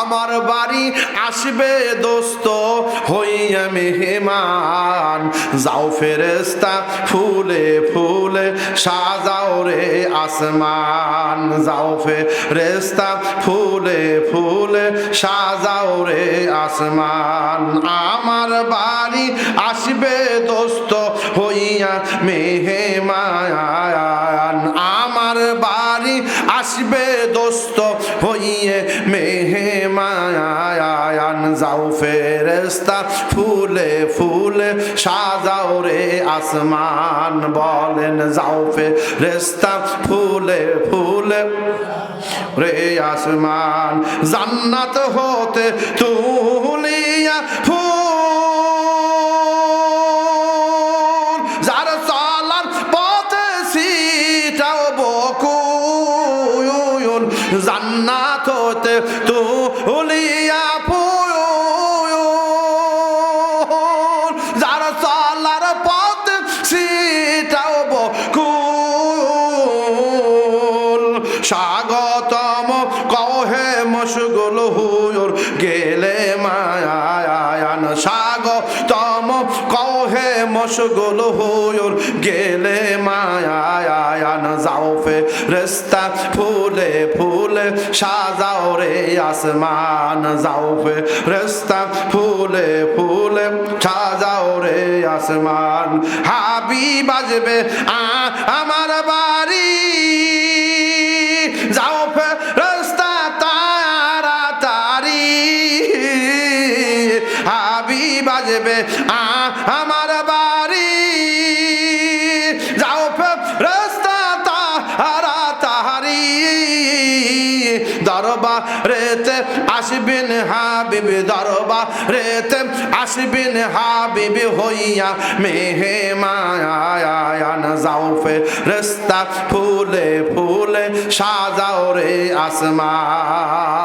আমার বাড়ি আসবে দোস্ত, হইয়া মেহমান। যাও ফেরেস্তা ফুলে ফুলে সাজাও রে আসমান। যাও ফেরেস্তা ফুলে ফুলে সাজাও রে আসমান। আমার বাড়ি আসবে দোস্ত, হইয়া মেহমান। আমার বাড়ি আসবে দোস্ত, হইয়ে মেহমান যাও ফেরেস্তা ফুলে ফুলে সাজাও রে আসমান, বলেন যাও ফেরেস্তা ফুলে ফুলে রে আসমান, জান্নাত হতে তুলিয়া ফুল জান্নাত হতে তুলিয়া ফুল যার চলার পথে সিটাও বকুল। স্বাগতম কহে মশগুল হুয়ুর গেলে কহে মশগুল হুয়ুর গেলে মায়ান যাও ফে রেস্তা ফুলে ফুলে সাজাও রে আসমান যাও ফে রেস্তা ফুলে ফুলে সাজাও রে আসমান। হাবি বাজবে আ আমার বাড়ি। যাও ফে রাস্তা তাড়াতাড়ি হাবি বাজবে আ আমার দরবা রেতে আসবেন হাবিব দরবা রেতে আসবেন হাবিব হইয়া মেহে মায়ান যাও ফে রাস্তা ফুলে ফুলে সাজাও রে আসমান।